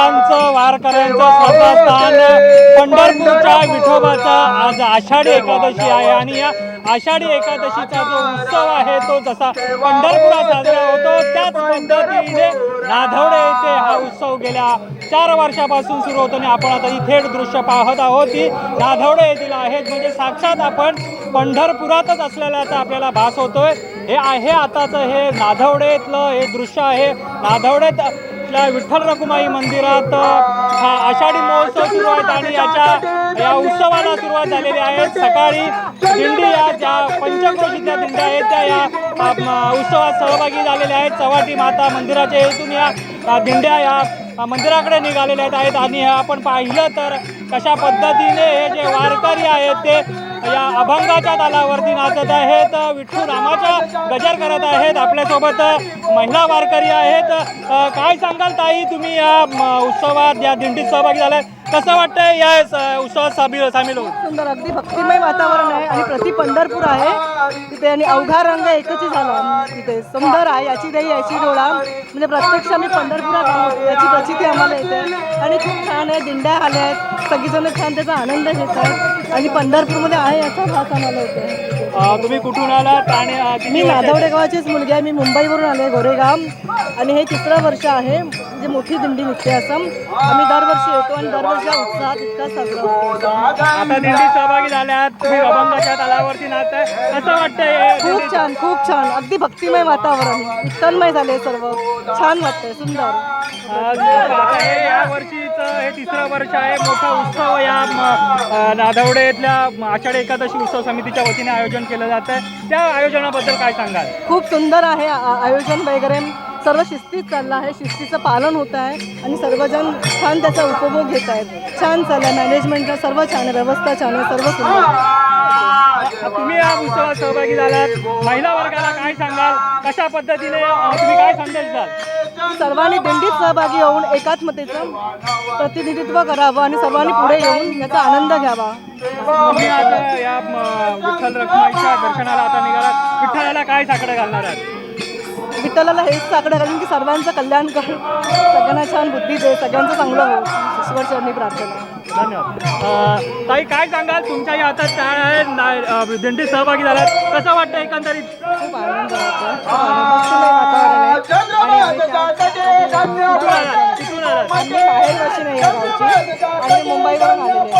भाविकांचं वारकऱ्यांचं श्रद्धास्थान पंढरपूरच्या विठोबाचा आज आषाढी एकादशी आहे आणि या आषाढी एकादशीचा जो उत्सव आहे तो जसा पंढरपुरात साजरा होतो त्याच पद्धतीने नाधवडे येथे हा उत्सव गेल्या चार वर्षापासून सुरू होतो आणि आपण आता ही थेट दृश्य पाहत आहोत. ती नाधवडे येथील आहेत म्हणजे साक्षात आपण पंढरपुरातच असलेल्याचा आपल्याला भास होतोय. हे आहे आताचं हे नाधवडेतलं हे दृश्य आहे. नाधवडेत इथल्या विठ्ठल रखुमाई मंदिरात हा आषाढी महोत्सव सुरू आहेत आणि याच्या या उत्सवाला सुरुवात झालेली आहे. सकाळी दिंडी या ज्या पंचक्रोशीच्या दिंड्या आहेत त्या या उत्सवात सहभागी झालेल्या आहेत. चव्हाटी माता मंदिराच्या हेतून या दिंड्या या मंदिराकडे निघालेल्या आहेत. आहेत आणि आपण पाहिलं तर कशा पद्धतीने हे जे वारकरी आहेत ते या अभंगाच्या तालावरती नाचत आहेत विठ्ठू रामाच्या गजर करत आहेत आपल्यासोबत महिला वारकरी आहेत. काय सांगाल ताई तुम्ही या उत्सवात या दिंडीत सहभागी आहे कसं वाटतंय या स- उत्सवात सामील सामील होऊन? सुंदर अगदी भक्तिमय वातावरण आहे आणि प्रति पंढरपूर आहे. तिथे आणि अवघा रंग एकच झाला. तिथे सुंदर आहे याची दही याची डोळा. म्हणजे प्रत्यक्ष आम्ही पंढरपुरात आहोत याची प्रचिती आम्हाला येते. आणि खूप छान आहे दिंड्या आल्या आहेत. सगळीजण छान त्याचा आनंद घेतात आणि पंढरपूरमध्ये आहे याचा भास आम्हाला येते अ, तुम्ही कुठून आलात आणि अ, किती मी वर्षाचे? नादवडे गावाचीच मुलगी आहे. मी मुंबईवरून आले गोरेगाव. आणि हे तिसरं वर्ष आहे. म्हणजे मोठी दिंडी निघते असं आम्ही दरवर्षी येतो आणि दरवर्षी हा उत्साहात इतका साजरा होतो. आता दिंडीत सहभागी झाल्यात. तुम्ही अभंगाच्या तालावरती नाचताय. कसं वाटतंय हे खूप? छान खूप छान. अगदी भक्तिमय वातावरण. विठ्ठलमय झाले सर्व. छान वाटतंय सुंदर. आता हे या वर्षीचं हे तिसरं वर्ष आहे. मोठा उत्सव या म, नादवडे इथल्या आषाढी एकादशी उत्सव समितीच्या वतीने आयोजन केलं जात आहे त्या आयोजनाबद्दल काय सांगाल? खूप सुंदर आहे आयोजन वगैरे. सर्व शिस्तीत चाललं आहे शिस्तीचं पालन होत आहे आणि सर्वजण छान त्याचा उपभोग घेत आहेत. छान चाललं मॅनेजमेंटला सर्व छान आहे व्यवस्था छान आहे सर्व सुंदर आहे. तुम्ही या उत्सवात सहभागी झालात. महिला वर्गाला काय सांगाल? कशा पद्धतीने तुम्ही काय संदेश द्याल सर्वांनी दिंडीत सहभागी होऊन एकात्मतेचं प्रतिनिधित्व करावं आणि सर्वांनी पुढे येऊन याचा आनंद घ्यावा. तुम्ही आता या विठ्ठल रखुमाईच्या दर्शनाला आता निघालात. विठ्ठलाला काय साकडं घालणार आहात? विठ्ठलाला हेच साकडं घालून की सर्वांचं कल्याण कर सगळ्यांना छान बुद्धी दे सगळ्यांचं चांगलं हो. ईश्वरचरणी प्रार्थना. धन्यवाद. अ, ताई काय सांगाल? तुमच्या या हातात टाळ आहे? ना- अ, दिंडीत सहभागी झालात. कसं वाटतं एकंदरीत? खूप आनंद वाटतो खूप वातावरण आहे. आणि आम्ही त्या- कुठून आलात? कुठून आलात? आम्ही बाहेर वर्षी नाही या गावची. आणि मुंबईवरून आलेले आहे.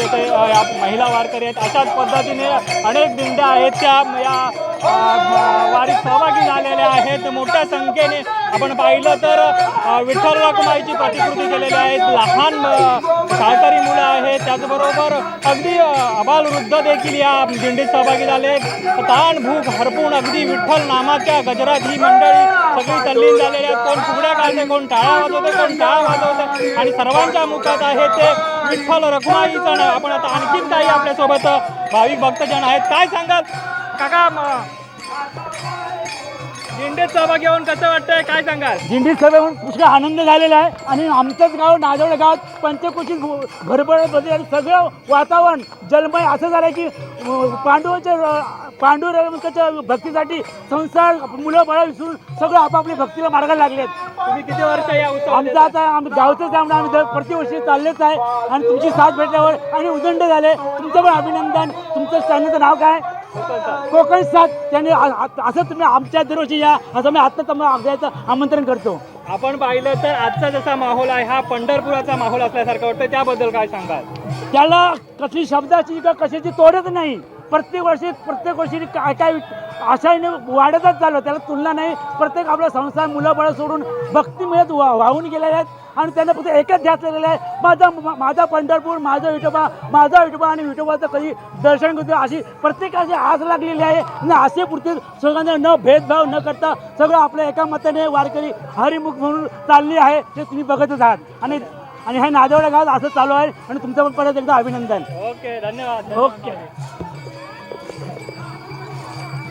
आपण या महिला वारकरी आहेत. अशाच पद्धतीने अनेक दिंड्या आहेत त्या या वारीत सहभागी झालेले आहेत. मोठ्या संख्येने आपण पाहिलं तर विठ्ठल रखुमाईची प्रतिकृती केलेली आहेत. लहान शाळकरी मुलं आहेत. त्याचबरोबर अगदी अ, अबालवृद्ध देखील या दिंडीत सहभागी झाले ताण भूक हरपून अगदी विठ्ठल नामाच्या गजरात ही मंडळी सगळी तल्लीन झालेली आहेत. कोण फुगड्या काढते कोण टाळा वाजवते कोण टाळा वाजवते. आणि सर्वांच्या मुखात आहे ते विठ्ठल रखुमाईचं आपण आता आणखीन काही आपल्यासोबत भाविक भक्तजन आहेत. काय सांगाल? काका दिंडीत सहभागी होऊन कसं वाटतंय? काय सांगाल? दिंडी सभेहून पुष्कळ आनंद झालेला आहे. आणि आमचंच गाव नाजवड गावात पंचकुशीत भरभर आणि सगळं वातावरण जलमय असं झालं की अं, पांडवांच्या अं, पांडुरंगाच्या भक्तीसाठी संसार मुलं बाळं विसरून सगळं आपापल्या भक्तीला मार्गाला लागलेत. तुम्ही किती वर्ष या आमचं आता आम्ही गावचंच त्यामुळे आम्ही दर प्रतिवर्षी चाललेच आहे. आणि तुमची साथ भेटल्यावर आणि उदंड झाले. तुमचं पण अभिनंदन तुमचं चॅनलचं नाव काय? कोकण साथ त्यांनी असं तुम्ही आमच्या दरवर्षी या असं मी आत्ता तुम्हाला आमंत्रण करतो. आपण पाहिलं तर आजचा जसा माहोल आहे हा पंढरपुराचा माहोल असल्यासारखं वाटतं त्याबद्दल काय सांगाल? त्याला कसली शब्दाची का कशाची तोडच नाही. प्रत्येक वर्षी प्रत्येक वर्षी काय काय आशाने वाढतच चाललं. त्याला तुलना नाही. प्रत्येक आपला संसार मुलं बाळं सोडून भक्ती मिळत वाहून गेलेल्या आहेत. आणि त्यांना फक्त एकच ध्यास लागलेला आहे माझा माझा पंढरपूर माझा विठोबा माझा विठोबा आणि विठोबाचं कधी दर्शन करतो अशी प्रत्येकाची आस लागलेली आहे. आणि आशेपुरती सगळ्यांना न भेदभाव न करता सगळं आपल्या एका मताने वारकरी हरिमुख म्हणून चालली आहे ते तुम्ही बघतच आहात. आणि आणि हे नादेवड्या गावात असं चालू आहे आणि तुमचं पण परत एकदा अभिनंदन. ओके धन्यवाद. ओके.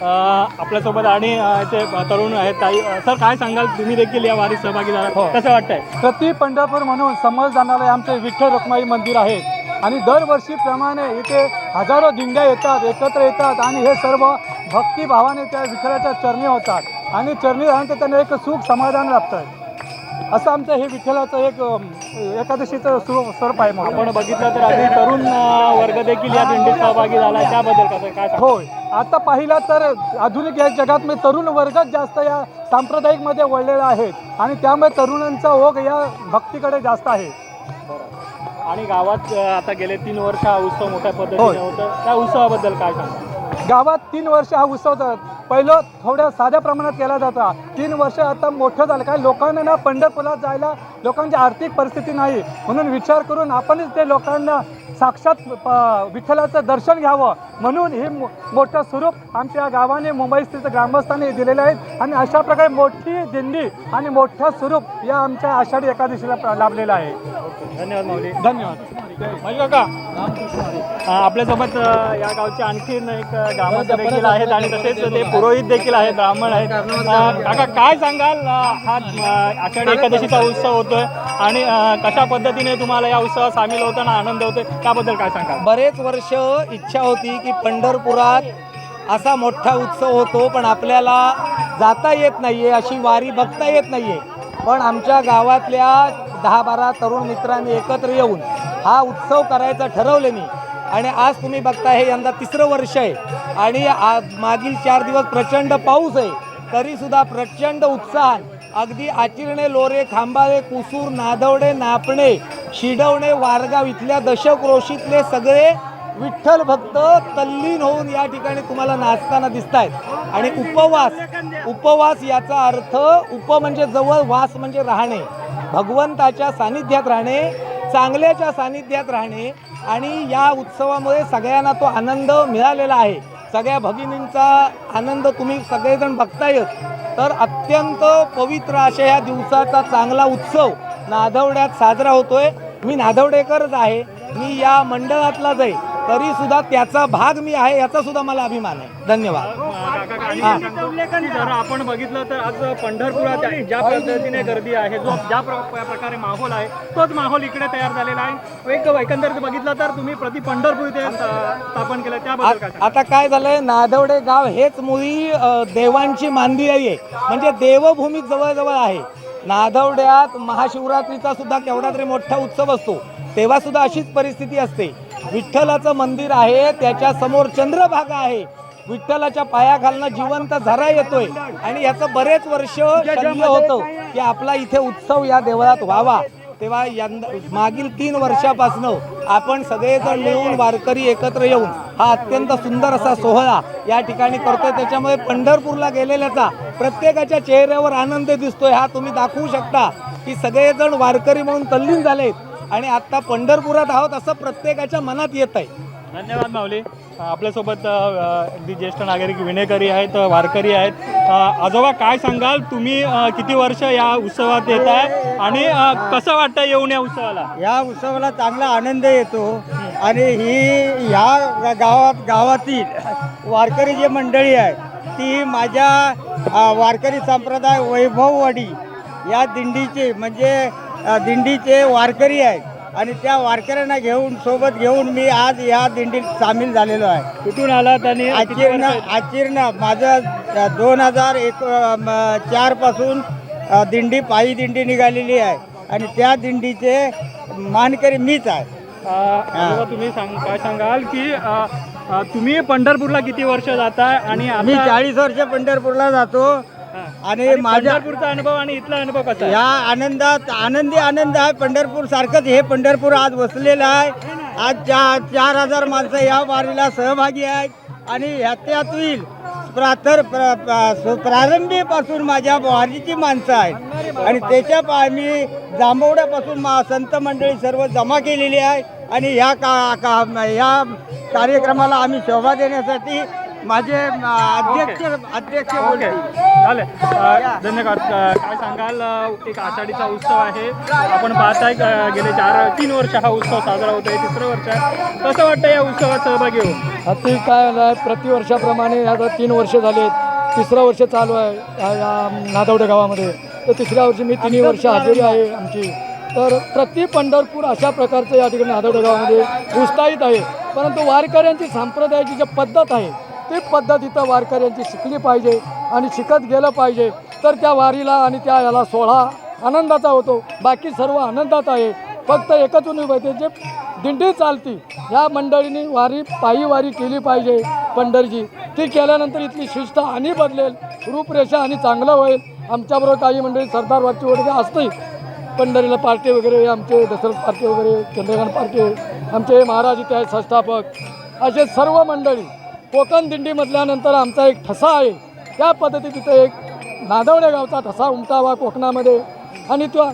आपल्यासोबत आणि इथे तरुण आहेत काही अ, सर काय सांगाल? तुम्ही देखील या वारीत सहभागी झाला कसं वाटतंय? प्रति पंढरपूर म्हणून समज जाणारे आमचे विठ्ठल रखमाई मंदिर आहे. आणि दरवर्षीप्रमाणे इथे हजारो दिंड्या येतात एकत्र येतात आणि हे सर्व भक्तिभावाने त्या विठ्ठलाच्या चरणी होतात. आणि चरणी राहून त्यांना एक सुख समाधान लाभतं. असं आमचं हे विठ्ठलाचं एक एकादशीचं सु स्वरूप आहे मोठं. आपण बघितलं तर अगदी तरुण वर्ग देखील या दिंडीत सहभागी झाला. त्याबद्दल कसं काय? होय. आता पाहिला तर आधुनिक या जगात म्हणजे तरुण वर्गच जास्त या सांप्रदायिकमध्ये वळलेला आहे आणि त्यामुळे तरुणांचा ओघ या भक्तीकडे जास्त आहे. आणि गावात आता गेले तीन वर्ष हा उत्सव मोठ्या. पद्धतीने होतं त्या उत्सवाबद्दल काय सांगा गावात तीन वर्ष हा उत्सव पहिलं थोड्या साध्या प्रमाणात केला जाता. तीन वर्ष आता मोठं झालं. काय लोकांना ना पंढरपूरला जायला लोकांची आर्थिक परिस्थिती नाही. म्हणून विचार करून आपणच ते लोकांना साक्षात विठ्ठलाचं दर्शन घ्यावं. म्हणून हे मोठं स्वरूप आमच्या गावाने मुंबई स्थित ग्रामस्थांनी दिलेले आहेत आणि अशा प्रकारे मोठी दिंडी आणि मोठं स्वरूप या आमच्या आषाढी एकादशीला लाभलेलं आहे. धन्यवाद माऊली. धन्यवाद. काका. आपल्यासोबत या गावचे आणखीन एक अ, ग्रामस्थ देखील आहेत आणि तसेच ते पुरोहित देखील आहेत ब्राह्मण आहेत. काका काय सांगाल? हा आषाढी एकादशीचा उत्सव होतोय आणि कशा पद्धतीने तुम्हाला या उत्सवात सामील होताना आनंद होतोय? त्याबद्दल काय सांगाल? बरेच वर्ष इच्छा होती की पंढरपुरात असा मोठा उत्सव होतो पण आपल्याला जाता येत नाही आहे अशी वारी बघता येत नाही आहे पण आमच्या गावातल्या दहा बारा तरुण मित्रांनी एकत्र येऊन हा उत्सव करायचा ठरवल्याने आणि आज तुम्ही बघता हे यंदा तिसरं वर्ष आहे. आणि आ- मागील चार दिवस प्रचंड पाऊस आहे तरीसुद्धा प्रचंड उत्साह अगदी आचिरणे लोरे खांबाळे कुसूर नादवडे नापणे शिडवणे वारगाव इथल्या दशक्रोशीतले सगळे विठ्ठल भक्त तल्लीन होऊन या ठिकाणी तुम्हाला नाचताना दिसत आहेत आणि उपवास उपवास याचा अर्थ उप म्हणजे जवळ वास म्हणजे राहणे. भगवंताच्या सानिध्यात राहणे चांगल्याच्या सानिध्यात राहणे आणि या उत्सवामुळे सगळ्यांना तो आनंद मिळालेला आहे. सगळ्या भगिनींचा आनंद तुम्ही सगळेजण बघतायत. तर अत्यंत पवित्र अशा या दिवसाचा चांगला उत्सव नादवड्यात साजरा होतोय. मी नादवडेकरच आहे. मी या मंडळातलाच आहे. तरी सुद्धा त्याचा भाग मी आहे याचा सुद्धा मला अभिमान आहे. धन्यवाद. जर आपण बघितलं तर आज पंढरपुरात ज्या पद्धतीने गर्दी आहे जो ज्या प्र- प्रकारे माहोल आहे तोच माहोल इकडे तयार झालेला आहे. एक एकंदरीत बघितलं तर तुम्ही प्रति पंढरपूर इथे स्थापन केलं त्याबद्दल आता काय झालंय नादवडे गाव हेच मुळी देवांची मांदिरी आहे. म्हणजे देवभूमी जवळजवळ आहे. नादवड्यात महाशिवरात्रीचा सुद्धा केवढा तरी मोठा उत्सव असतो तेव्हा सुद्धा अशीच परिस्थिती असते. विठ्ठलाचं मंदिर आहे त्याच्यासमोर चंद्रभागा आहे. विठ्ठलाच्या पायाखालनं जिवंत झरा येतोय. आणि याचं बरेच वर्ष शल्य होतं की आपला इथे उत्सव या देवळात व्हावा. तेव्हा यंदा मागील तीन वर्षापासनं आपण सगळेजण मिळून वारकरी एकत्र येऊन हा अत्यंत सुंदर असा सोहळा या ठिकाणी करतोय. त्याच्यामुळे पंढरपूरला गेलेल्याचा प्रत्येकाच्या चेहऱ्यावर आनंद दिसतोय. हा तुम्ही दाखवू शकता की सगळेजण वारकरी म्हणून तल्लीन झालेत. आणि आता पंढरपुरात आहोत असं प्रत्येकाच्या मनात येत आहे. धन्यवाद माऊली. आपल्यासोबत ज्येष्ठ नागरिक विणेकरी आहेत वारकरी आहेत. आजोबा काय सांगाल? तुम्ही किती वर्ष या उत्सवात येत आहे आणि कसं वाटतं येऊन या उत्सवाला? या उत्सवाला चांगला आनंद येतो आणि ही ह्या गावात गावातील वारकरी जी मंडळी आहे ती माझ्या वारकरी संप्रदाय वैभववाडी या दिंडीचे म्हणजे दिंडीचे वारकरी आहेत. आणि त्या वारकऱ्यांना घेऊन सोबत घेऊन मी आज या दिंडीत सामील झालेलो आहे. कुठून आलात आणि किती आचीर्ण आचीर्ण माझं दोन हजार एक चारपासून दिंडी पायी दिंडी निघालेली आहे. आणि त्या दिंडीचे मानकरी मीच आहे. तुम्ही सांग काय सांगाल की तुम्ही पंढरपूरला किती वर्ष जाताय आणि मी आता चाळीस वर्ष पंढरपूरला जातो. आणि माझ्या पंढरपूरचा अनुभव आणि इथला अनुभव कसा आहे? या आनंदात आनंदी आनंद आहे. पंढरपूर सारखंच हे पंढरपूर आज वसलेलं आहे. आज चार चार हजार माणसं या वारीला सहभागी आहेत. आणि ह्याच्यातील प्रातर प्र- प्र- सु- प्रारंभीपासून माझ्या वारीची माणसं आहेत. आणि त्याच्या पा मी जांभवड्यापासून मा संत मंडळी सर्व जमा केलेली आहे. आणि ह्या का का ह्या कार्यक्रमाला आम्ही शोभा देण्यासाठी माझे अध्यक्ष अध्यक्ष ओके. झाले धन्यवाद. काय सांगाल? एक आषाढीचा उत्सव आहे. आपण पाहताय गेले चार तीन वर्ष हा उत्सव साजरा होतोय तिसरं वर्ष आहे. कसं वाटतं या उत्सवात सहभागी होऊन? आता काय झालं प्रतिवर्षाप्रमाणे आता तीन वर्ष झालेत तिसरं वर्ष चालू आहे या- या नादवडे गावामध्ये. तर तिसऱ्या वर्षी मी तिन्ही वर्ष हजेरी आहे आमची. तर प्रति पंढरपूर अशा प्रकारचं या ठिकाणी नादवडे गावामध्ये उत्साहित आहे. परंतु वारकऱ्यांची संप्रदायाची जी पद्धत आहे ती पद्धत इथं वारकऱ्यांची शिकली पाहिजे आणि शिकत गेलं पाहिजे. तर त्या वारीला आणि त्या याला सोहळा आनंदाचा होतो. बाकी सर्व आनंदात आहे. फक्त एकच उणीव आहे जे दिंडी चालती. ह्या मंडळींनी वारी पायी वारी केली पाहिजे. पंढरची ती केल्यानंतर इथली शिस्त आणि बदलेल. रूपरेषा आणि चांगलं होईल. आमच्याबरोबर काही मंडळी सरदार वाटची वगैरे असते पंढरीला पार्टी वगैरे आमचे दशरथ पार्टी वगैरे चंद्रकांत पार्टी आमचे महाराज इथे आहेत संस्थापक. असे सर्व मंडळी कोकण दिंडी म्हटल्यानंतर आमचा एक ठसा आहे. त्या पद्धतीत तिथे एक नादवणे गावचा ठसा उमटावा कोकणामध्ये. आणि तो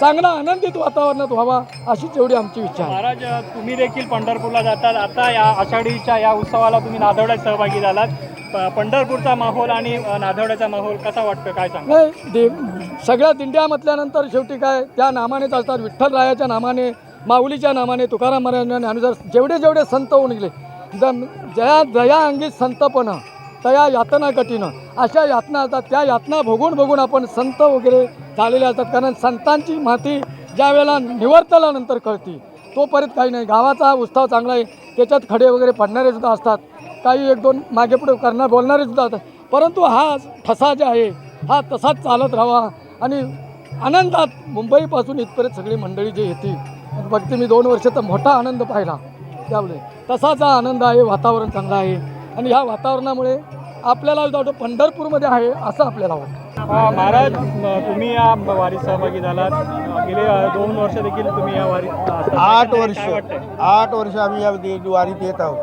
चांगला आनंदित वातावरणात व्हावा अशीच एवढी आमची इच्छा आहे. महाराज तुम्ही देखील पंढरपूरला जातात. आता या आषाढीच्या या उत्सवाला तुम्ही नादवड्यात सहभागी झालात. प- पंढरपूरचा माहोल आणि अ, नादवड्याचा माहोल कसा वाटतो काय सांगा नाही दे सगळ्या दिंड्या म्हटल्यानंतर शेवटी काय त्या नामानेच असतात विठ्ठलरायाच्या नामाने माऊलीच्या नामाने तुकाराम महाराजांना ज्ञानेश्वर जेवढे जेवढे संत होऊन गेले जया दया अंगी संतपणं तया यातना कठीण. अशा यातना असतात त्या यातना भोगून भोगून आपण संत वगैरे झालेले असतात. कारण संतांची माती ज्या वेळेला निवर्तल्यानंतर कळती तोपर्यंत काही नाही. गावाचा उत्साह चांगला आहे. त्याच्यात खडे वगैरे पडणारे सुद्धा असतात. काही एक दोन मागे पुढे करणार बोलणारे सुद्धा असतात. परंतु हा ठसा जे आहे हा तसाच चालत राहावा. आणि आनंदात मुंबईपासून इथपर्यंत सगळी मंडळी जी येते बघते मी दोन वर्ष तर मोठा आनंद पाहिला. त्यामुळे तसाच हा आनंद आहे वातावरण चांगलं आहे. आणि ह्या वातावरणामुळे आपल्याला वाटतं पंढरपूरमध्ये आहे असं आपल्याला वाटतं. महाराज तुम्ही या वारीत सहभागी झालात. गेले दोन वर्ष देखील तुम्ही या वारीत. आठ वर्ष. आठ वर्ष आम्ही या दे- वारीत येत आहोत.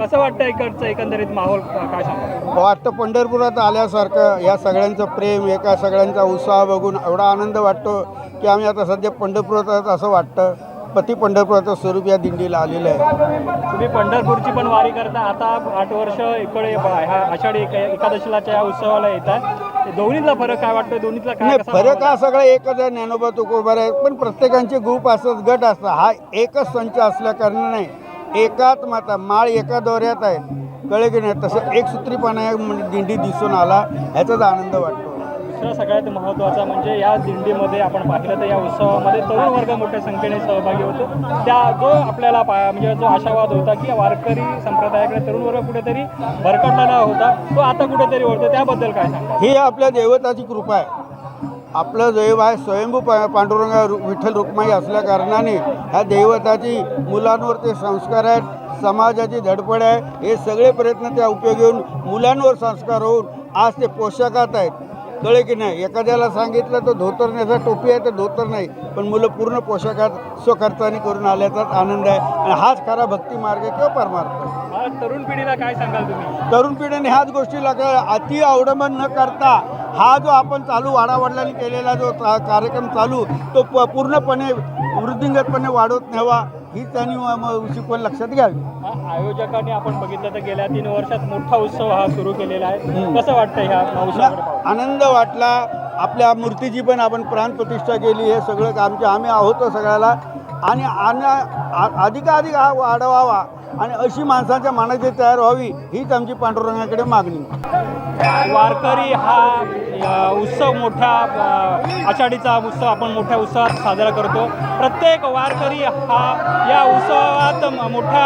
कसं वाटतं इकडचं एकंदरीत माहोल काय सांगा वाटतं पंढरपुरात आल्यासारखं या सगळ्यांचं प्रेम एका सगळ्यांचा उत्साह बघून एवढा आनंद वाटतो की आम्ही आता सध्या पंढरपुरात आहोत असं वाटतं. पती पंढरपुराचं स्वरूप या दिंडीला आलेलं आहे. तुम्ही पंढरपूरची पण वारी करता. आता आठ वर्ष इकडे ह्या आषाढी एका- एकादशीलाच्या या उत्सवाला येतात दोन्हीतला फरक काय वाटतं दोन्हीतला काय फरक हा सगळा एकच आहे. ज्ञानोबा तुकोबार आहे. पण प्रत्येकांचे ग्रुप असतात गट असतात. हा एकच संच असल्या कारणाने एकाच माता माळ एका दोऱ्यात आहे. कळे की नाही? तसं एक सूत्रीपणा या म्हणजे दिंडी दिसून आला. ह्याचाच आनंद वाटतो. दुसरा सगळ्यात महत्त्वाचा म्हणजे या दिंडीमध्ये आपण पाहिलं तर या उत्सवामध्ये तरुण वर्ग मोठ्या संख्येने सहभागी होतो. त्या जो आपल्याला पा म्हणजे जो आशावाद होता की वारकरी संप्रदायाकडे तरुण वर्ग कुठेतरी भरकटलेला होता तो आता कुठेतरी होतो त्याबद्दल काय सांगा ही आपल्या देवताची कृपा आहे. आपलं दैव आहे स्वयंभू पा पांडुरंग रु- विठ्ठल रुक्माई असल्या कारणाने ह्या दैवताची मुलांवर ते संस्कार आहेत समाजाची धडपड आहे. हे सगळे प्रयत्न त्या उपयोग येऊन मुलांवर संस्कार होऊन आज ते पोशाखात आहेत. कळे की नाही? एखाद्याला सांगितलं तर धोतर नेसा टोपी आहे तर धोतर नाही. पण मुलं पूर्ण पोशाखात स्वखर्चाने करून आल्याचाच आनंद आहे. आणि हाच खरा भक्ती मार्ग किंवा परमार्थ आज तरुण पिढीला काय सांगाल तुम्ही? तरुण पिढीने ह्याच गोष्टीला अति अवडंबन न करता हा जो आपण चालू वाडावडिलांनी केलेला जो कार्यक्रम चालू तो प पूर्णपणे वृद्धिंगतपणे वाढवत न्यावा. ही त्यांनी शिकवण लक्षात घ्यावी. आयोजकांनी आपण बघितलं तर गेल्या तीन वर्षात मोठा उत्सव हा सुरू केलेला आहे. कसं वाटतं ह्या? आनंद वाटला. आपल्या मूर्तीची पण आपण प्राणप्रतिष्ठा केली. हे सगळं आमचे आम्ही आहोत सगळ्याला. आणि अधिकाधिक हा वाढवावा. आणि अशी माणसाच्या मनाची तयार व्हावी हीच आमची पांडुरंगाकडे मागणी. वारकरी हा उत्सव मोठ्या आषाढीचा उत्सव आपण मोठ्या उत्सवात साजरा करतो. प्रत्येक वारकरी हा या उत्सवात मोठ्या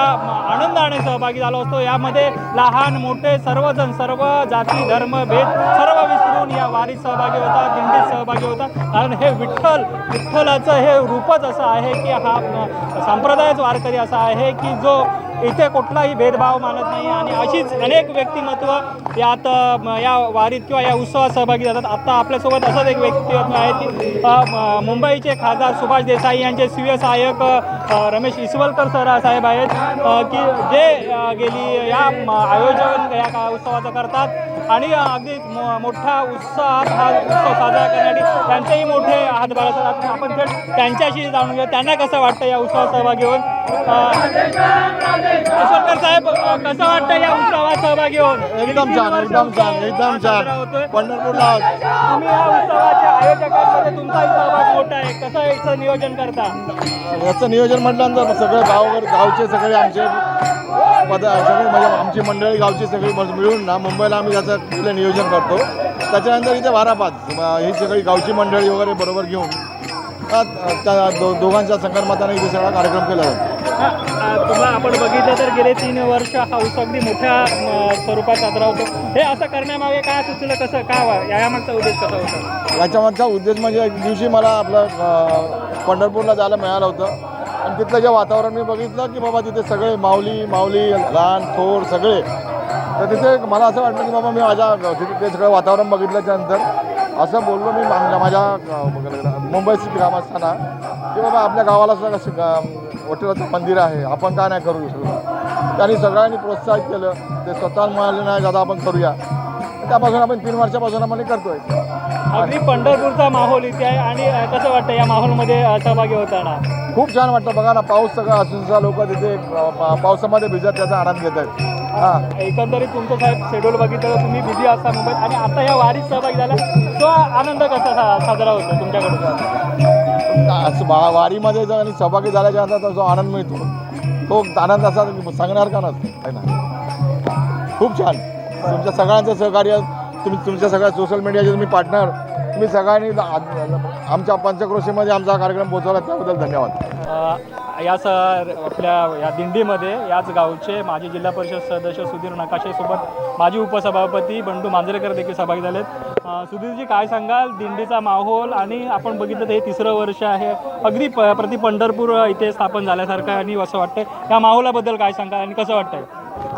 आनंदाने सहभागी झालो असतो. यामध्ये लहान मोठे सर्वजण सर्व जाती धर्म भेद सर्व विसरून या वारीत सहभागी होतात दिंडीत सहभागी होतात. कारण हे विठ्ठल विठ्ठलाचं हे रूपच असं आहे की हा संप्रदायच वारकरी असा आहे की जो इथे कुठलाही भेदभाव मानत नाही आणि अशीच अनेक व्यक्तिमत्व यात या वारीत किंवा या उत्सवात सहभागी जातात. आत्ता आपल्यासोबत असंच एक व्यक्तिमत्व आहे की मुंबईचे खासदार सुभाष देसाई यांचे शिव सहाय्यक रमेश इसवलकर सर साहेब आहेत की जे गेली या आयोजन या का उत्सवाचं करतात. आणि अगदी मो- मोठ्या उत्साहात हा उत्सव साजरा करण्यासाठी त्यांचेही मोठे हातभार असतात आपण थेट त्यांच्याशी जाणून घेऊ त्यांना कसं वाटतं या उत्सवात सहभागी होऊन? साहेब कसं वाटतं या उत्सवात सहभागी होऊन? एकदम छान एकदम छान एकदम छान. पंढरपूरला तुम्ही या उत्सवाच्या आयोजकांमध्ये तुमचाही सहभाग मोठा आहे. कसं याचं नियोजन करता? याचं नियोजन म्हटल्यानंतर सगळे गावावर गावचे सगळे आमचे पद सगळे. म्हणजे आमची मंडळी गावची सगळी मिळून ना मुंबईला आम्ही त्याचं तिथले नियोजन करतो. त्याच्यानंतर इथे वारापात ही सगळी गावची मंडळी वगैरे बरोबर घेऊन त्या दो दोघांच्या संगनमताने इथे सगळा कार्यक्रम केला जातो. तुम्हाला आपण बघितलं तर गेले तीन वर्ष हा उत्सव अगदी मोठ्या स्वरूपात साजरा होतो. हे असं करण्यामागे काय सुचलं कसं काय यामागचा उद्देश कसा होता? याच्यामागचा उद्देश म्हणजे एक दिवशी मला आपलं पंढरपूरला जायला मिळालं होतं. आणि तिथलं जे वातावरण मी बघितलं की बाबा तिथे सगळे माऊली माऊली लहान थोर सगळे. तर तिथे मला असं वाटलं की बाबा मी माझ्या तिथे ते सगळं वातावरण बघितल्याच्या नंतर असं बोललो मी म्हणजे माझ्या मुंबईची मुंबई असताना ग्रामस्थांना की बाबा आपल्या गावाला सुद्धा कसं वटिलाचं मंदिर आहे आपण काय नाही करू शकलो त्यांनी सगळ्यांनी प्रोत्साहित केलं. ते स्वतः म्हणाले नाही दादा आपण करूया. त्यापासून आपण तीन वर्षापासून आपण करतोय. अगदी पंढरपूरचा माहोल इथे आहे आणि कसं वाटतं या माहोलमध्ये सहभागी होताना? खूप छान वाटतं. बघा ना पाऊस सगळा असून सुद्धा लोक तिथे पावसामध्ये भिजत त्याचा आनंद घेत आहेत. हां. एकंदरीत तुमचं साहेब शेड्यूल बघितलं तर तुम्ही बिझी असता मुंबईत. आणि आता या वारीत सहभागी झाला. तो आनंद कसा सा- साजरा होतो तुमच्याकडून? असं वा- वारीमध्ये जर आणि सहभागी झाल्याच्यानंतर जो आनंद मिळतो. तो आनंद असा सांगणार का नसतो? ना. खूप छान. तुमच्या सगळ्यांचं सहकार्य तुम्ही तुमच्या सगळ्या सोशल मीडियाचे तुम्ही पार्टनर तुम्ही सगळ्यांनी आमच्या पंचक्रोशीमध्ये आमचा कार्यक्रम पोहोचवला त्याबद्दल धन्यवाद. या स आपल्या या दिंडीमध्ये याच गावचे माजी जिल्हा परिषद सदस्य सुधीर नकाशेसोबत माजी उपसभापती बंडू मांजरेकर देखील सहभागी झालेत. सुधीरजी काय सांगाल? दिंडीचा माहोल आणि आपण बघितलं तर हे तिसरं वर्ष आहे. अगदी प प्रति पंढरपूर इथे स्थापन झाल्यासारखं आहे आणि असं वाटतंय. या माहोलाबद्दल काय सांगाल आणि कसं वाटतंय?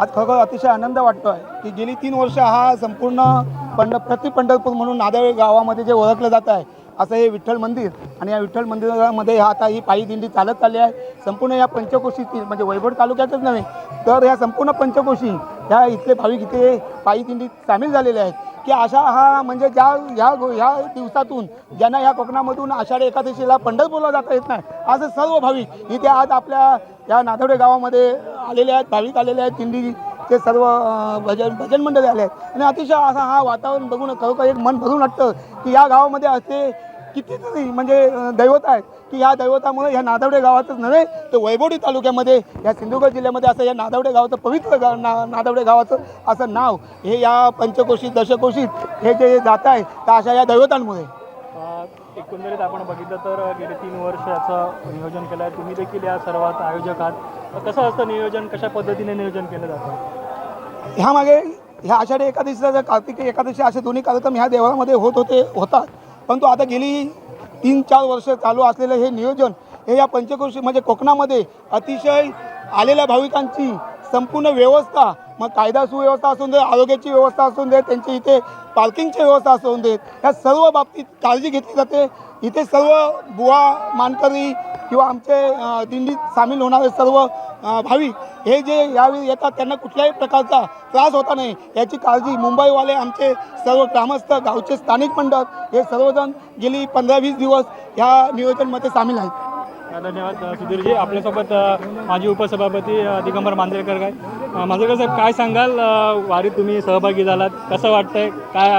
आज खरोखर अतिशय आनंद वाटतो आहे की गेली तीन वर्ष हा संपूर्ण पंढ प्रति पंढरपूर म्हणून नादेळ गावामध्ये जे ओळखलं जात आहे असं हे विठ्ठल मंदिर आणि या विठ्ठल मंदिरामध्ये आता ही पायी दिंडी चालत चालली आहे. संपूर्ण या पंचकोशीतील म्हणजे वैभव तालुक्यातच नव्हे तर या संपूर्ण पंचकोशी ह्या इथले भाविक इथे पायी दिंडीत सामील झालेले आहेत. की अशा हा म्हणजे ज्या ह्या ह्या दिवसातून ज्यांना ह्या कोकणामधून आषाढी एकादशीला पंढरपूरला जाता येत नाही असं सर्व भाविक इथे आज आपल्या या नाथवडे गावामध्ये आलेले आहेत भाविक आलेले आहेत दिंडी ते सर्व भजन भजन मंडळी आले. आहेत आणि अतिशय असा हा वातावरण बघून खरोखर एक मन भरून वाटतं की या गावामध्ये असे कितीतरी म्हणजे दैवत आहेत की या दैवतामुळे या नादवडे गावातच नव्हे तर वैभवडी तालुक्यामध्ये या सिंधुदुर्ग जिल्ह्यामध्ये असं या नादवडे गावाचं पवित्र गाव ना नादवडे गावाचं असं नाव हे या पंचकोशीत दशकोशीत हे जे जात आहे तर अशा या दैवतांमुळे. एकंदरीत आपण बघितलं तर गेले तीन वर्ष याचं नियोजन केलं आहे. तुम्ही देखील या सर्वात आयोजक आहात. कसं असतं नियोजन? कशा पद्धतीने नियोजन केलं जातं? ह्या मागे ह्या आषाढी एकादशीचा जर कार्तिक एकादशी असे दोन्ही कार्यक्रम ह्या देवळामध्ये होत होते होतात. परंतु आता गेली तीन चार वर्ष चालू असलेलं हे नियोजन हे या पंचक्रोशी म्हणजे कोकणामध्ये अतिशय आलेल्या भाविकांची संपूर्ण व्यवस्था मग कायदा सुव्यवस्था असून दे आरोग्याची व्यवस्था असून दे त्यांची इथे पार्किंगची व्यवस्था असून दे या सर्व बाबतीत काळजी घेतली जाते. इथे सर्व बुवा मानकरी किंवा आमचे दिंडीत सामील होणारे सर्व भाविक हे जे यावेळी येतात त्यांना कुठल्याही प्रकारचा त्रास होता नाही. याची काळजी मुंबईवाले आमचे सर्व ग्रामस्थ गावचे स्थानिक मंडळ हे सर्वजण गेली पंधरा वीस दिवस ह्या नियोजनमध्ये सामील आहेत. धन्यवाद. सुधीरजी आपल्यासोबत माजी उपसभापती दिगंबर मांजरेकर काय? मांजरेकर साहेब काय सांगाल? वारीत तुम्ही सहभागी झालात. कसं वाटतंय? काय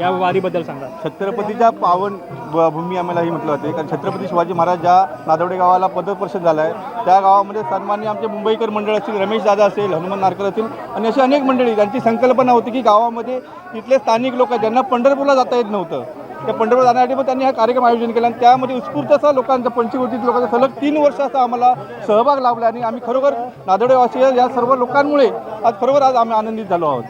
या वारीबद्दल सांगा छत्रपतीच्या पावन भूमी आम्हालाही म्हटलं होते कारण छत्रपती शिवाजी महाराज ज्या नादवडे गावाला पदप्रसिद्ध झाला आहे त्या गावामध्ये सन्मान्य आमचे मुंबईकर मंडळ असतील रमेश दादा असेल हनुमान नारकर असतील आणि अशी अनेक मंडळी ज्यांची संकल्पना होती की गावामध्ये तिथले स्थानिक लोक ज्यांना पंढरपूरला जाता येत नव्हतं त्या पंढरपूर जाण्यासाठी पण त्यांनी हा कार्यक्रम आयोजन केला आणि त्यामध्ये उत्स्फूर्त असा लोकांचा पंचकृतीत लोकांचा सलग तीन वर्ष असा आम्हाला सहभाग लाभला आणि आम्ही खरोखर नादवडेवासी या सर्व लोकांमुळे आज खरोखर आज आम्ही आनंदित झालो आहोत.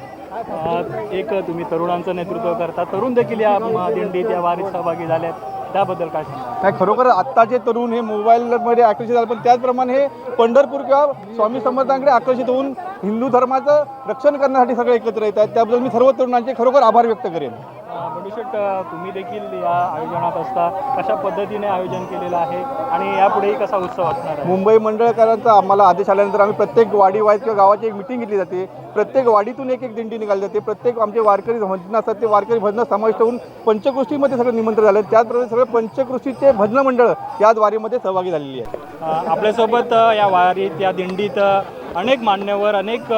एक तुम्ही तरुणांचं नेतृत्व करता. तरुण देखील या दिंडीत या वारीत सहभागी झाल्यात त्याबद्दल काय नाही खरोखर आत्ताचे तरुण हे मोबाईलमध्ये आकर्षित झाले पण त्याचप्रमाणे हे पंढरपूर किंवा स्वामी समर्थांकडे आकर्षित होऊन हिंदू धर्माचं रक्षण करण्यासाठी सगळे एकत्र येत आहेत. त्याबद्दल मी सर्व तरुणांचे खरोखर आभार व्यक्त करेन. बंडूशेट तुम्ही देखील या आयोजनात असता. कशा पद्धतीने आयोजन केलेलं आहे आणि यापुढेही कसा उत्सव असणार आहे? मुंबई मंडळकरांचा आम्हाला आदेश आल्यानंतर आम्ही प्रत्येक वाडी वाईज किंवा गावाची एक मिटिंग घेतली जाते. प्रत्येक वाडीतून एक एक दिंडी निघाली जाते. प्रत्येक आमचे वारकरी भजनं असतात ते वारकरी भजनं समाविष्ट होऊन पंचकृषीमध्ये सगळं निमंत्रण झालं. त्याचप्रमाणे सगळे पंचकृषीचे भजन मंडळ याच वारीमध्ये सहभागी झालेली आहे आपल्यासोबत या वारीत या दिंडीत अनेक मान्यवर अनेक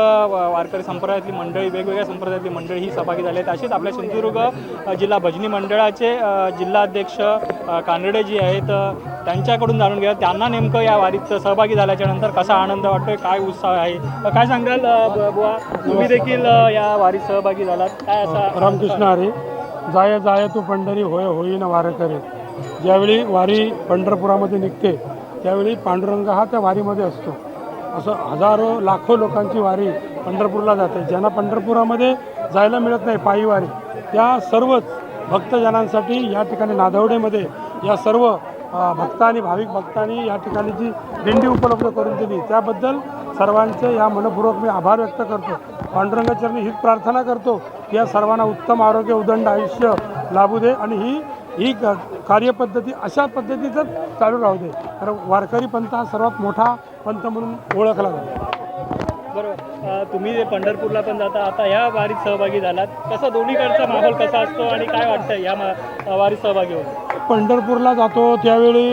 वारकरी संप्रदायातली मंडळी वेगवेगळ्या संप्रदायातली मंडळी ही सहभागी झाली आहेत. अशीच आपल्या सिंधुदुर्ग जिल्हा भजनी मंडळाचे जिल्हाध्यक्ष कानडे जी आहेत. त्यांच्याकडून जाणून घ्या त्यांना नेमकं या वारीत सहभागी झाल्याच्यानंतर कसा आनंद वाटतोय काय उत्साह आहे? काय सांगाल बुवा? तुम्ही देखील या वारीत सहभागी झालात. काय असा रामकृष्ण हरी. जाय जाय तू पंढरी होय होईन वार करे. ज्यावेळी वारी पंढरपुरामध्ये निघते त्यावेळी पांडुरंग हा त्या वारीमध्ये असतो. असं हजारो लाखो लोकांची वारी पंढरपूरला जाते. ज्यांना पंढरपुरामध्ये जायला मिळत नाही पायी वारी त्या सर्वच भक्तजनांसाठी या ठिकाणी नादवडेमध्ये या सर्व भक्तांनी भाविक भक्तांनी या ठिकाणी जी दिंडी उपलब्ध करून दिली त्याबद्दल सर्वांचे या मनपूर्वक मी आभार व्यक्त करतो. पांडुरंगाचरणी हीच प्रार्थना करतो. की या सर्वांना उत्तम आरोग्य उदंड आयुष्य लाभू दे आणि ही ही कार्यपद्धती अशा पद्धतीतच चालू राहू दे. कारण वारकरी पंथ हा सर्वात मोठा पंथ म्हणून ओळखला जातो. बरोबर. तुम्ही जे पंढरपूरला पण जाता आता ह्या वारीत सहभागी झालात. कसं दोन्हीकडचा माहोल कसा असतो आणि काय वाटतं या मा वारीत सहभागी होऊन पंढरपूरला जातो त्यावेळी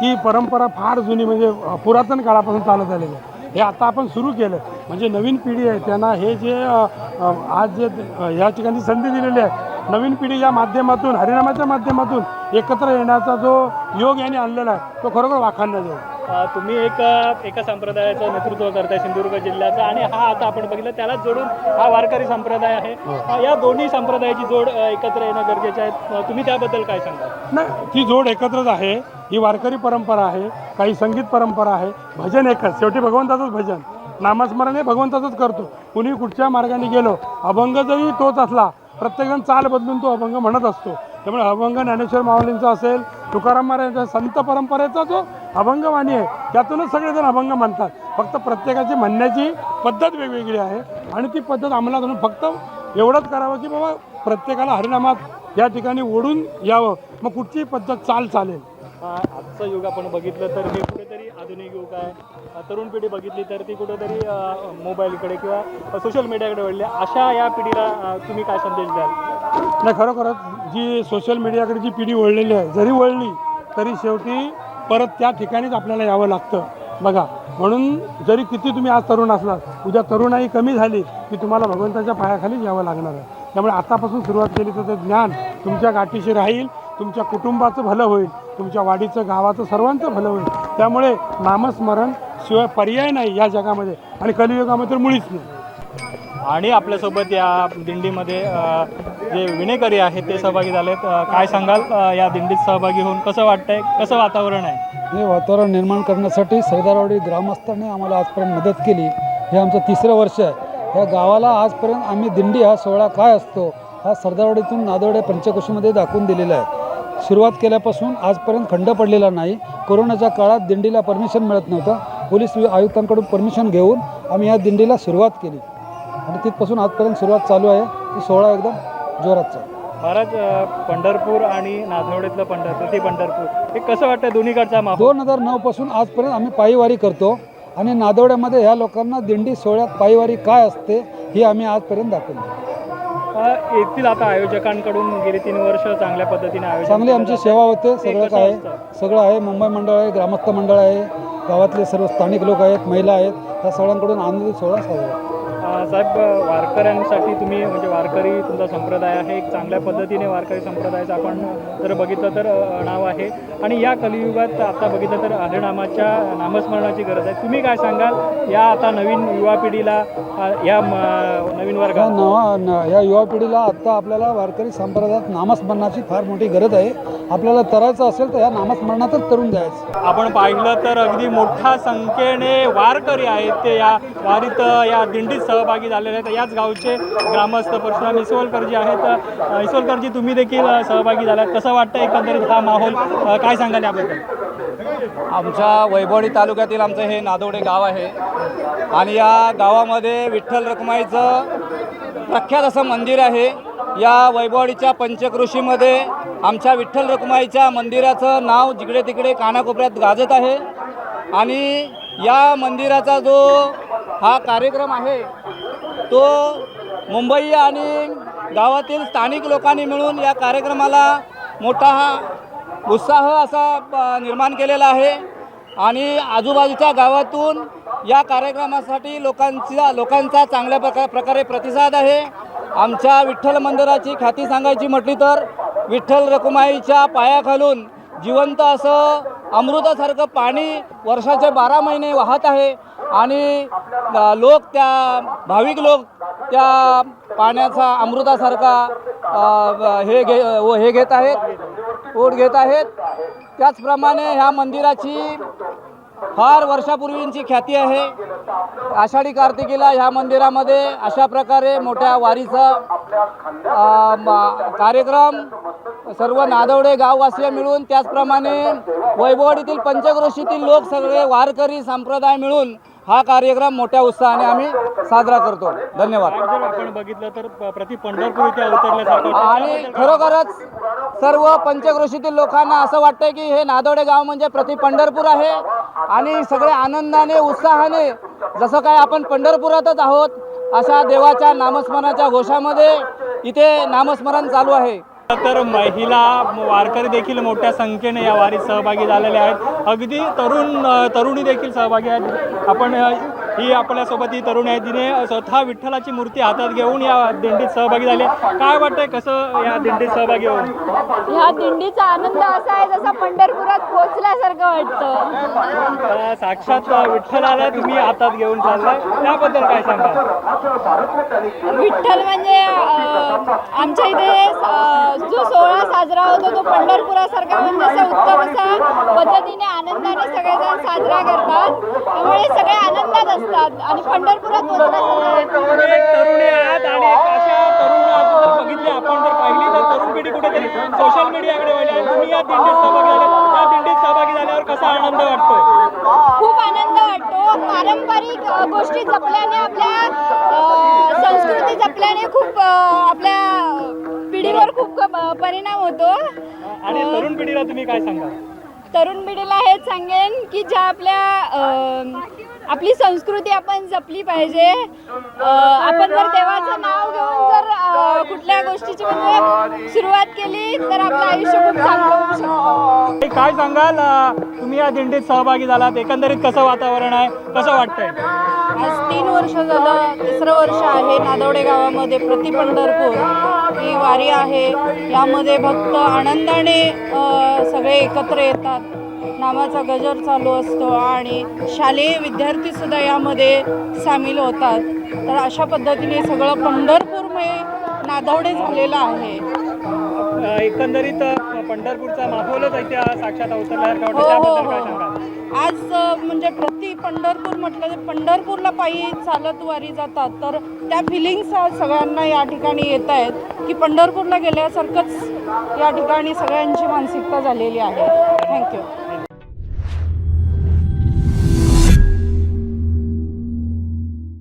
ही परंपरा फार जुनी म्हणजे पुरातन काळापासून चालत आलेली आहे. हे आता आपण सुरू केलं. म्हणजे नवीन पिढी आहे. त्यांना हे जे आज जे या ठिकाणी संधी दिलेली आहे नवीन पिढी या माध्यमातून हरिनामाच्या माध्यमातून एकत्र येण्याचा जो योग यांनी आणलेला आहे तो खरोखर आहे. अ, तुम्ही एक एका संप्रदायाचं नेतृत्व करताय सिंधुदुर्ग जिल्ह्याचं आणि हा आता आपण बघितलं त्यालाच जोडून हा वारकरी संप्रदाय आहे. अ, या दोन्ही संप्रदायाची जोड एकत्र येणं गरजेचं आहे. तुम्ही त्याबद्दल काय सांगा नाही ती जोड एकत्रच आहे. ही वारकरी परंपरा आहे काही संगीत परंपरा आहे भजन एकच शेवटी भगवंताचंच भजन. नामस्मरण हे भगवंताचंच करतो. कुणी कुठच्या मार्गाने गेलो अभंग जरी तोच असला प्रत्येकजण चाल बदलून तो अभंग म्हणत असतो. त्यामुळे अभंग ज्ञानेश्वर माऊलींचा असेल तुकाराम महाराजांचा संत परंपरेचा जो अभंगवाणी आहे त्यातूनच सगळेजण अभंग म्हणतात फक्त प्रत्येकाची म्हणण्याची पद्धत वेगवेगळी आहे आणि ती पद्धत अंमलात आणून फक्त एवढंच करावं की बाबा प्रत्येकाला हरिनामात या ठिकाणी ओढून यावं. मग कुठचीही पद्धत चाल चालेल. आजचं युग आपण बघितलं तर हे कुठेतरी आधुनिक युग आहे. तरुण पिढी बघितली तर ती कुठेतरी मोबाईलकडे किंवा सोशल मीडियाकडे वळली. अशा या पिढीला तुम्ही काय संदेश द्याल? नाही खरोखरच जी सोशल मीडियाकडे जी पिढी वळलेली आहे जरी वळली तरी शेवटी परत त्या ठिकाणीच आपल्याला यावं लागतं. बघा म्हणून जरी किती तुम्ही आज तरुण असलात उद्या तरुणाई कमी झाली की तुम्हाला भगवंताच्या पायाखालीच यावं लागणार आहे. त्यामुळे आतापासून सुरुवात केली तर ते ज्ञान तुमच्या गाठीशी राहील तुमच्या कुटुंबाचं भलं होईल. तुमच्या वाडीचं गावाचं सर्वांचं भलं होईल. त्यामुळे नामस्मरण शिवाय पर्याय नाही या जगामध्ये आणि कलियुगामध्ये तर मुळीच नाही. आणि आपल्यासोबत या दिंडीमध्ये जे विणेकरी आहेत ते सहभागी झालेत. काय सांगाल या दिंडीत सहभागी होऊन कसं वाटतंय? कसं वातावरण आहे? हे वातावरण निर्माण करण्यासाठी सरदारवाडी ग्रामस्थांनी आम्हाला आजपर्यंत मदत केली. हे आमचं तिसरं वर्ष आहे. या गावाला आजपर्यंत आम्ही दिंडी हा सोहळा काय असतो हा सरदारवाडीतून नादवडे पंचकोशीमध्ये दाखवून दिलेला आहे. सुरुवात केल्यापासून आजपर्यंत खंड पडलेला नाही. कोरोनाच्या काळात दिंडीला परमिशन मिळत नव्हतं. पोलीस आयुक्तांकडून परमिशन घेऊन आम्ही या दिंडीला सुरुवात केली. आणि तिथपासून आजपर्यंत सुरुवात चालू आहे. ती सोहळा एकदम जोरात चालू. महाराज पंढरपूर आणि नाथवडेतलं पंढरपूर ते पंढरपूर हे कसं वाटतं दोन्हीकडचा माहोल? दोन हजार नऊपासून आजपर्यंत आम्ही पायीवारी करतो. आणि नादवड्यामध्ये ह्या लोकांना दिंडी सोहळ्यात पायीवारी काय असते ही आम्ही आजपर्यंत दाखवली. येथील आता आयोजकांकडून गेली तीन वर्ष चांगल्या पद्धतीने आयोजन चांगली आमची. सेवा होते सगळं काय? आहे सगळं आहे मुंबई मंडळ आहे ग्रामस्थ मंडळ आहे गावातले सर्व स्थानिक लोक आहेत महिला आहेत त्या सगळ्यांकडून आनंदी सोहळा साजरा साहेब वारकऱ्यांसाठी तुम्ही म्हणजे वारकरी तुमचा संप्रदाय आहे एक चांगल्या पद्धतीने वारकरी संप्रदायाचं आपण जर बघितलं तर नाव आहे. आणि या कलियुगात आता बघितलं तर हरिनामाच्या नामस्मरणाची गरज आहे. तुम्ही काय सांगाल? या आता नवीन युवा पिढीला या नवीन वर्गात? नवा या युवा पिढीला आत्ता आपल्याला वारकरी संप्रदायात नामस्मरणाची फार मोठी गरज आहे. आपल्याला तरायचं असेल तर या नामस्मरणातच करून जायचं आपण पाहिलं तर अगदी मोठ्या संख्येने वारकरी आहेत ते या वारीत या दिंडीत सहभागी सहभागी झालेले आहेत. याच गावचे ग्रामस्थ परशुराम इसवलकरजी आहेत. अ, इसवलकरजी तुम्ही देखील सहभागी झालात. कसं वाटतं एकंदरीत हा माहोल? काय सांगाल याबद्दल? आमच्या वैभवडी तालुक्यातील आमचं हे नादोडे गाव आहे. आणि या गावामध्ये विठ्ठल रखुमाईचं प्रख्यात असं मंदिर आहे. या वैभवडीच्या पंचकृषीमध्ये आमच्या विठ्ठल रखुमाईच्या मंदिराचं नाव जिकडे तिकडे कानाकोपऱ्यात गाजत आहे. आणि या मंदिराचा जो हा कार्यक्रम आहे तो मुंबई आणि गावातील स्थानिक लोकांनी मिळून या कार्यक्रमाला मोठा हा उत्साह असा प- निर्माण केलेला आहे. आणि आजूबाजूच्या गावातून या कार्यक्रमासाठी लोकांचा लोकांचा चांगल्या प्रका प्रकारे प्रतिसाद आहे. आमच्या विठ्ठल मंदिराची ख्याती सांगायची म्हटली तर विठ्ठल रखुमाईच्या पायाखालून जिवंत असं अमृतासारखं पाणी वर्षाचे बारा महिने वाहत आहे. आणि लोक त्या भाविक लोक त्या पाण्याचा अमृतासारखा हे घे हे घेत आहेत ओढ घेत आहेत. त्याचप्रमाणे ह्या मंदिराची फार वर्षापूर्वींची ख्याती आहे. आषाढी कार्तिकीला ह्या मंदिरामध्ये अशा प्रकारे मोठ्या वारीचा कार्यक्रम सर्व नादवडे गाववासीय मिळून त्याचप्रमाणे वैभववाडीतील पंचक्रोशीतील लोक सगळे वारकरी संप्रदाय मिळून हा कार्यक्रम मोठ्या उत्साहाने आम्ही साजरा करतो. धन्यवाद. आपण बघितलं तर प्रति पंढरपूर इथे. आणि खरोखरच सर्व पंचक्रोशीतील लोकांना असं वाटतं की हे नादोडे गाव म्हणजे प्रति पंढरपूर आहे. आणि सगळे आनंदाने उत्साहाने जसं काय आपण पंढरपुरातच आहोत अशा देवाच्या नामस्मरणाच्या घोषामध्ये इथे नामस्मरण चालू आहे. तर महिला वारकरी देखील मोठ्या संख्येने या वारीत सहभागी झालेल्या आहेत. अगदी तरुण तरुणी देखील सहभागी आहेत. आपण ही आपल्यासोबत ही तरुणी आहे. तिने स्वतः विठ्ठलाची मूर्ती हातात घेऊन या दिंडीत सहभागी झाली. काय वाटतंय कसं या दिंडीत सहभागी होऊन? ह्या दिंडीचा आनंद असा आहे जसा पंढरपुरात पोहोचल्यासारखं वाटतं. साक्षात विठ्ठलाला तुम्ही हातात घेऊन चाललाय. त्याबद्दल काय सांगा विठ्ठल म्हणजे आमच्या इथे जो सोहळा साजरा होतो तो पंढरपुरासारखा म्हणजे असा उत्तम असा पद्धतीने आनंदाने सगळेजण साजरा करतात. त्यामुळे सगळे आनंदात असतात. आणि पंढरपुरात. तुम्ही एक तरुणी आहात आणि अशा तरुण जर बघितली आपण जर पाहिली तर तरुण पिढी कुठेतरी सोशल मीडियाकडे वळली आहे. तुम्ही या दिंडीत सहभागी झाले. या दिंडीत सहभागी झाल्यावर कसा आनंद वाटतोय? खूप आनंद वाटतो. पारंपरिक गोष्टी जपल्याने आपल्या संस्कृती जपल्याने खूप आपल्या पिढीवर खूप परिणाम होतो. आणि तरुण पिढीला तुम्ही काय सांगा तरुण पिढीला हेच सांगेन की ज्या आपल्या आपली संस्कृती आपण जपली पाहिजे. आपण जर देवाचं नाव घेऊन जर कुठल्या गोष्टीची म्हणजे सुरुवात केली तर आपलं आयुष्य खूप चांगलं काय सांगाल? तुम्ही या दिंडीत सहभागी झालात. एकंदरीत कसं वातावरण आहे? कसं वाटतंय? आज तीन वर्ष झालं. तिसरं वर्ष आहे नादवडे गावामध्ये प्रति पंढरपूर. ही वारी आहे. यामध्ये भक्त आनंदाने सगळे एकत्र येतात. नामाचा गजर चालू असतो आणि शालेय विद्यार्थीसुद्धा यामध्ये सामील होतात. तर अशा पद्धतीने सगळं पंढरपूरमय नादवडे झालेलं आहे. एकंदरीत पंढरपूरचा माहोलच इथे साक्षात अवतरल्यासारखं हो हो हो. आज म्हणजे प्रति पंढरपूर म्हटलं तर पंढरपूरला पायी चालत वारी जातात. तर त्या फिलिंग्स आज सगळ्यांना या ठिकाणी येत आहेत की पंढरपूरला गेल्यासारखंच या ठिकाणी सगळ्यांची मानसिकता झालेली आहे. थँक्यू